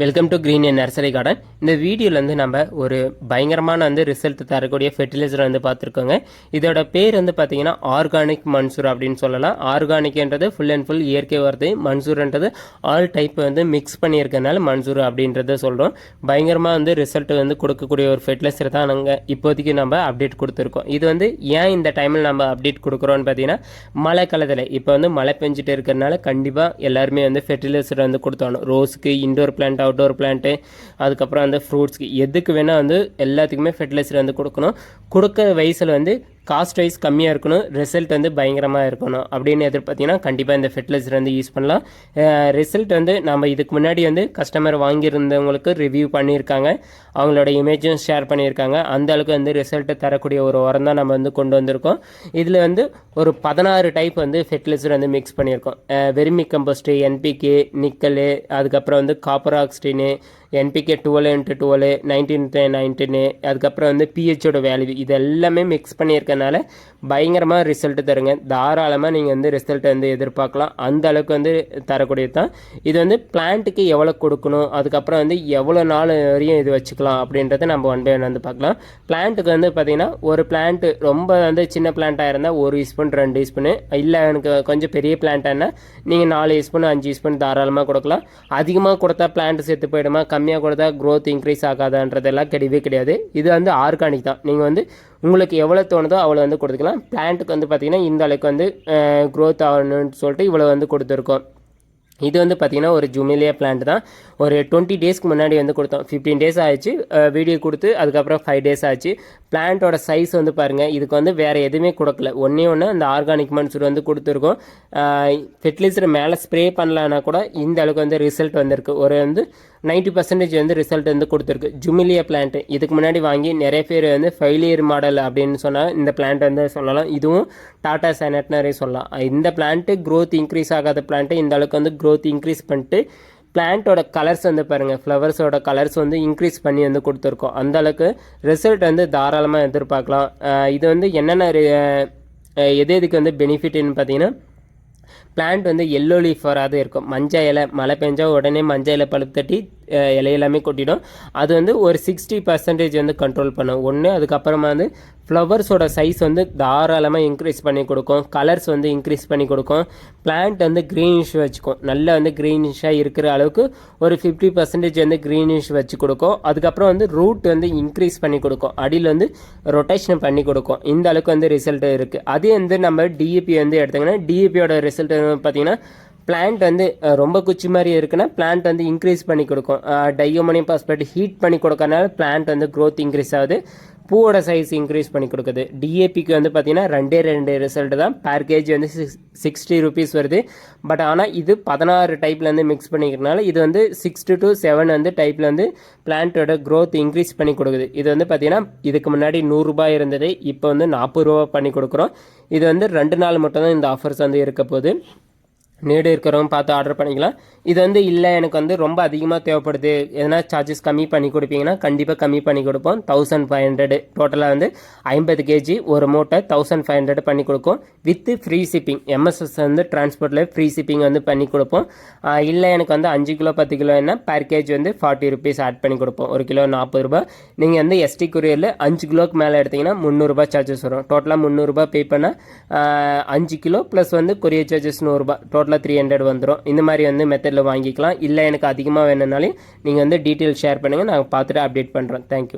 Welcome to green n nursery garden இந்த வீடியோவில் வந்து நம்ம ஒரு பயங்கரமான வந்து ரிசல்ட் தரக்கூடிய ஃபெர்டிலைசர் வந்து பார்த்துருக்கோங்க. இதோட பேர் வந்து பார்த்தீங்கன்னா ஆர்கானிக் மன்சூர் அப்படின்னு சொல்லலாம். ஆர்கானிக்ன்றது ஃபுல் அண்ட் ஃபுல் இயற்கை வருது மன்சூர்ன்றது ஆல் டைப் வந்து மிக்ஸ் பண்ணியிருக்கனால மன்சூர் அப்படின்றத சொல்கிறோம் பயங்கரமாக வந்து ரிசல்ட் வந்து கொடுக்கக்கூடிய ஒரு ஃபெர்டிலைசர் தான் நாங்கள் இப்போதைக்கு நம்ம அப்டேட் கொடுத்துருக்கோம். இது வந்து ஏன் இந்த டைமில் நம்ம அப்டேட் கொடுக்குறோன்னு பார்த்தீங்கன்னா மழை காலத்தில். இப்போ வந்து மழை பெஞ்சிட்டு இருக்கிறனால கண்டிப்பாக எல்லாருமே வந்து ஃபெர்டிலைசர் வந்து கொடுத்தாகணும் ரோஸுக்கு இண்டோர் பிளான்ட் அவுட்டோர் பிளான்ட்டு அதுக்கப்புறம் அந்த ஃப்ரூட்ஸ்க்கு எதுக்கு வேணால் வந்து எல்லாத்துக்குமே ஃபெர்டிலைசர் வந்து கொடுக்கணும். கொடுக்க வயசில் வந்து காஸ்ட் வைஸ் கம்மியாக இருக்கணும் ரிசல்ட் வந்து பயங்கரமாக இருக்கணும் அப்படின்னு எதிர்பார்த்தீங்கன்னா கண்டிப்பாக இந்த ஃபெர்டிலைசர் வந்து யூஸ் பண்ணலாம். ரிசல்ட் வந்து நம்ம இதுக்கு முன்னாடி வந்து கஸ்டமர் வாங்கியிருந்தவங்களுக்கு ரிவ்யூ பண்ணியிருக்காங்க. அவங்களோட இமேஜும் ஷேர் பண்ணியிருக்காங்க. அந்த அளவுக்கு வந்து ரிசல்ட்டை தரக்கூடிய ஒரு உரம் தான் நம்ம வந்து கொண்டு வந்திருக்கோம். இதில் வந்து ஒரு பதினாறு டைப் வந்து ஃபெர்டிலைசர் வந்து மிக்ஸ் பண்ணியிருக்கோம். வெர்மி கம்போஸ்ட்டு என்பிகே நிக்கலு அதுக்கப்புறம் வந்து copper ஆக்ஸ்டினு NPK twelve into twelve nineteen nineteen அதுக்கப்புறம் வந்து பிஹெச்சோட வேல்யூ இது எல்லாமே மிக்ஸ் பண்ணியிருக்கனால பயங்கரமாக ரிசல்ட் தருங்க. தாராளமாக நீங்கள் வந்து ரிசல்ட்டை வந்து எதிர்பார்க்கலாம். அந்த அளவுக்கு வந்து தரக்கூடியது தான் இது வந்து பிளான்ட்டுக்கு எவ்வளோ கொடுக்கணும் அதுக்கப்புறம் வந்து எவ்வளோ நாள் வரையும் இது வச்சுக்கலாம் அப்படின்றத நம்ம ஒன் பை ஒன் வந்து பார்க்கலாம். பிளான்ட்டுக்கு வந்து பார்த்திங்கன்னா ஒரு பிளான்ட்டு ரொம்ப வந்து சின்ன பிளான்ட்டாக இருந்தால் ஒரு ஸ்பூன் ரெண்டு ஸ்பூனு இல்லை எனக்கு கொஞ்சம் பெரிய பிளான்ட்டானா நீங்கள் நாலு ஸ்பூன் அஞ்சு ஸ்பூன் தாராளமாக கொடுக்கலாம். அதிகமாக கொடுத்தா பிளான்ட் செத்து போயிடுமா? கம்மியாக கொடுத்தா க்ரோத் இன்க்ரீஸ் ஆகாதான்றதெல்லாம் கிடையவே கிடையாது. இது வந்து ஆர்கானிக் தான். நீங்கள் வந்து உங்களுக்கு எவ்வளோ தோணுதோ அவ்வளோ வந்து கொடுத்துக்கலாம். பிளான்ட்டுக்கு வந்து பார்த்திங்கன்னா இந்த அளவுக்கு வந்து க்ரோத் ஆகணும்னு சொல்லிட்டு இவ்வளோ வந்து கொடுத்துருக்கோம். இது வந்து பார்த்திங்கன்னா ஒரு ஜுமிலியா பிளான்ட் தான். ஒரு டுவெண்ட்டி டேஸ்க்கு முன்னாடி வந்து கொடுத்தோம். ஃபிஃப்டீன் டேஸ் ஆச்சு வீடியோ கொடுத்து அதுக்கப்புறம் ஃபைவ் டேஸ் ஆச்சு. பிளான்ட்டோட சைஸ் வந்து பாருங்கள் இதுக்கு வந்து வேறு எதுவுமே கொடுக்கல. ஒன்றே ஒன்று அந்த ஆர்கானிக் மன்சூர் வந்து கொடுத்துருக்கோம். ஃபெர்டிலைசர் மேலே ஸ்ப்ரே பண்ணலான்னா கூட இந்த அளவுக்கு வந்து ரிசல்ட் வந்திருக்கு. ஒரு வந்து நைன்ட்டி பர்சன்டேஜ் வந்து ரிசல்ட் வந்து கொடுத்துருக்கு. ஜுமிலியா பிளான்ட் இதுக்கு முன்னாடி வாங்கி நிறைய பேர் வந்து ஃபெயிலியர் மாடல் அப்படின்னு சொன்னால் இந்த பிளான்ட் வந்து சொல்லலாம். இதுவும் டாடா சேனட்னரே சொல்லலாம். இந்த பிளான்ட்டு க்ரோத் இன்க்ரீஸ் ஆகாத பிளான்ட்டு இந்த அளவுக்கு வந்து க்ரோத் இன்க்ரீஸ் பண்ணிட்டு பிளான்ட்டோட கலர்ஸ் வந்து பாருங்கள் ஃப்ளவர்ஸோட கலர்ஸ் வந்து இன்க்ரீஸ் பண்ணி வந்து கொடுத்துருக்கோம். அந்தளவுக்கு ரிசல்ட் வந்து தாராளமாக எதிர்பார்க்கலாம். இது வந்து என்னென்ன எது எதுக்கு வந்து பெனிஃபிட்னு பார்த்தீங்கன்னா பிளான்ட் வந்து எல்லோ லீஃப் வராது இருக்கும். மஞ்சள் இலை மழை பெஞ்சால் உடனே மஞ்சள் இலை பழுப்பு தட்டி இலையெல்லாமே கொட்டிடும். அது வந்து ஒரு சிக்ஸ்டி பர்சன்டேஜ் வந்து கண்ட்ரோல் பண்ணும். ஒன்று அதுக்கப்புறமா வந்து ஃப்ளவர்ஸோட சைஸ் வந்து தாராளமாக இன்க்ரீஸ் பண்ணி கொடுக்கும். கலர்ஸ் வந்து இன்க்ரீஸ் பண்ணி கொடுக்கும். பிளான்ட் வந்து க்ரீனிஷ் வச்சுக்கும். நல்லா வந்து க்ரீனிஷாக இருக்கிற அளவுக்கு ஒரு ஃபிஃப்டி பர்சன்டேஜ் வந்து க்ரீனிஷ் வச்சு கொடுக்கும். அதுக்கப்புறம் வந்து ரூட் வந்து இன்க்ரீஸ் பண்ணி கொடுக்கும். அடியில் வந்து ரொட்டேஷன் பண்ணி கொடுக்கும். இந்த அளவுக்கு வந்து ரிசல்ட் இருக்குது அதே வந்து நம்ம டிஏபி வந்து எடுத்திங்கன்னா டிஏபியோட ரிசல்ட் பார்த்தீங்கன்னா பிளான்ட் வந்து ரொம்ப குச்சி மாதிரி இருக்குன்னா பிளான்ட் வந்து இன்க்ரீஸ் பண்ணி கொடுக்கும். டையோமோனியம் பாஸ்பேட் ஹீட் பண்ணி கொடுக்கறனால பிளான்ட் வந்து க்ரோத் இன்க்ரீஸ் ஆகுது. பூவோட சைஸ் இன்க்ரீஸ் பண்ணி கொடுக்குது. டிஏபிக்கு வந்து பார்த்தீங்கன்னா ரெண்டே ரெண்டு ரிசல்ட் தான். பேர் கேஜி வந்து சிக்ஸ் சிக்ஸ்டி ருபீஸ் வருது. பட் ஆனால் இது பதினாறு டைப்லேருந்து மிக்ஸ் பண்ணிக்கிறனால இது வந்து சிக்ஸ்டு டு செவன் வந்து டைப்பில் வந்து பிளான்ட்டோட க்ரோத் இன்க்ரீஸ் பண்ணி கொடுக்குது. இது வந்து பார்த்தீங்கன்னா இதுக்கு முன்னாடி நூறுரூபா இருந்தது. இப்போ வந்து நாற்பது ரூபா பண்ணி கொடுக்குறோம். இது வந்து ரெண்டு நாள் மட்டும் தான் இந்த ஆஃபர்ஸ் வந்து இருக்க போகுது. நீடு இருக்கிறவங்க பார்த்து ஆர்டர் பண்ணிக்கலாம். இது வந்து இல்லை எனக்கு வந்து ரொம்ப அதிகமாக தேவைப்படுது. எதனா சார்ஜஸ் கம்மி பண்ணி கொடுப்பீங்கன்னா கண்டிப்பாக கம்மி பண்ணி கொடுப்போம். தௌசண்ட் ஃபைவ் ஹண்ட்ரடு டோட்டலாக வந்து ஐம்பது கேஜி ஒரு மூட்டை தௌசண்ட் ஃபைவ் ஹண்ட்ரட் பண்ணி கொடுப்போம் வித் ஃப்ரீ ஷிப்பிங் எம்எஸ்எஸ் வந்து டிரான்ஸ்போர்ட்டில் ஃப்ரீ ஷிப்பிங் வந்து பண்ணி கொடுப்போம். இல்லை எனக்கு வந்து அஞ்சு கிலோ பத்து கிலோ என்ன பர் கேஜ் வந்து ஃபார்ட்டி ருபீஸ் ஆட் பண்ணி கொடுப்போம். ஒரு கிலோ நாற்பது ரூபா நீங்கள் வந்து எஸ்டி குரியரில் அஞ்சு கிலோக்கு மேலே எடுத்திங்கன்னா முந்நூறுரூபா சார்ஜஸ் வரும். டோட்டலாக முந்நூறுரூபா பே பண்ணால் அஞ்சு கிலோ ப்ளஸ் வந்து கொரியர் சார்ஜஸ் நூறுரூபா டோட்டலாக த்ரீ ஹண்ட்ரட் வந்துடும் இந்த மாதிரி வந்து மெத்தடில் வாங்கிக்கலாம். இல்லை எனக்கு அதிகமாக வேணும்னாலே நீங்கள் வந்து டீட்டெயில் ஷேர் பண்ணுங்கள் நாங்கள் பார்த்துட்டு அப்டேட் பண்ணுறோம் தேங்க்யூ